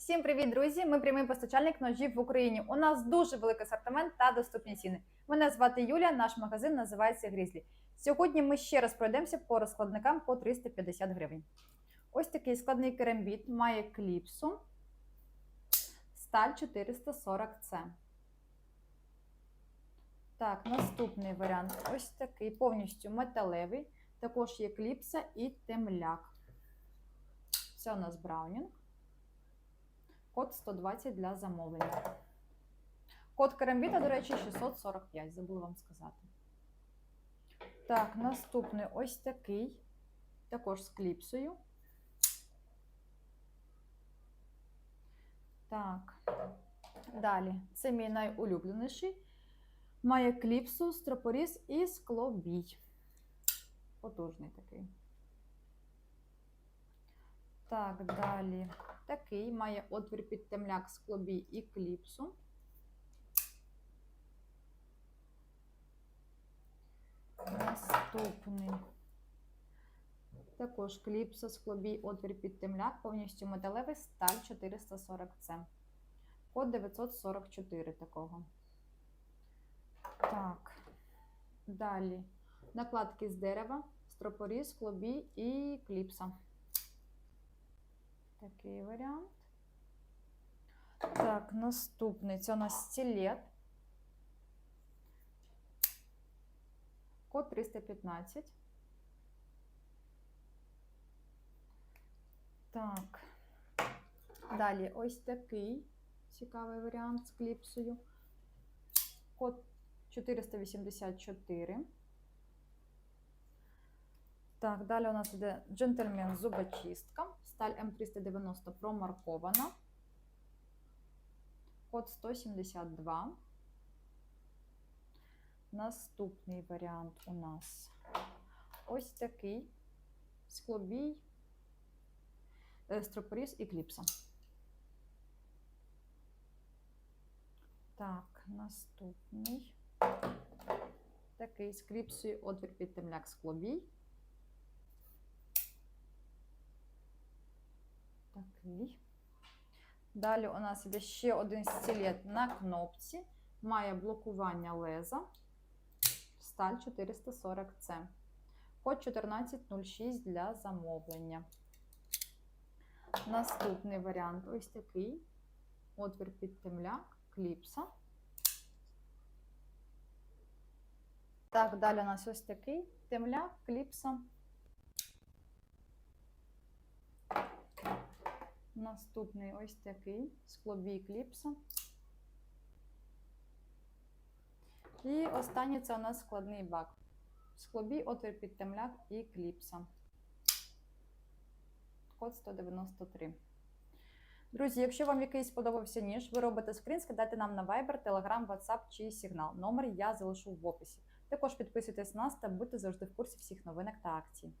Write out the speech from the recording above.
Всім привіт, друзі! Ми прямий постачальник ножів в Україні. У нас дуже великий асортимент та доступні ціни. Мене звати Юля, наш магазин називається Грізлі. Сьогодні ми ще раз пройдемося по розкладникам по 350 гривень. Ось такий складний керамбіт має кліпсу сталь 440C. Так, наступний варіант ось такий повністю металевий. Також є кліпса і темляк. Це у нас браунінг. Код 120 для замовлення. Код керамбіта, до речі, 645, забула вам сказати. Так, наступний ось такий, також з кліпсою. Так, далі. Це мій найулюбленіший. Має кліпсу, стропоріз і склобій. Потужний такий. Так, далі. Такий має отвір під темляк, склобій і кліпсу. Наступний. Також кліпса, склобій, отвір під темляк, повністю металевий, сталь 440C. Код 944 такого. Так. Далі. Накладки з дерева, стропоріз, склобій і кліпса. Такий варіант. Так, наступний. Це у нас стілет. Код 315. Так. Далі ось такий цікавий варіант з кліпсою. Код 484. Так, далі у нас іде джентльмен зубочистка. Сталь М390 промаркована. Код 172. Наступний варіант у нас ось такий склобій, е, стропоріз і кліпса. Так, наступний. Такий з кліпсою отвір під темляк склобій. Такий. Далі у нас іде ще один стілет на кнопці. Має блокування леза. Сталь 440C. Код 1406 для замовлення. Наступний варіант ось такий. Отвір під темляк, кліпса. Так, далі у нас ось такий темляк, кліпса. Наступний ось такий склобій кліпса. І останній це у нас складний бак. Склобій, отвір під темляк і кліпса. Код 193. Друзі, якщо вам якийсь сподобався ніж, ви робите скрін, скидайте нам на Viber, Telegram, WhatsApp чи Signal. Номер я залишу в описі. Також підписуйтесь на нас та будьте завжди в курсі всіх новинок та акцій.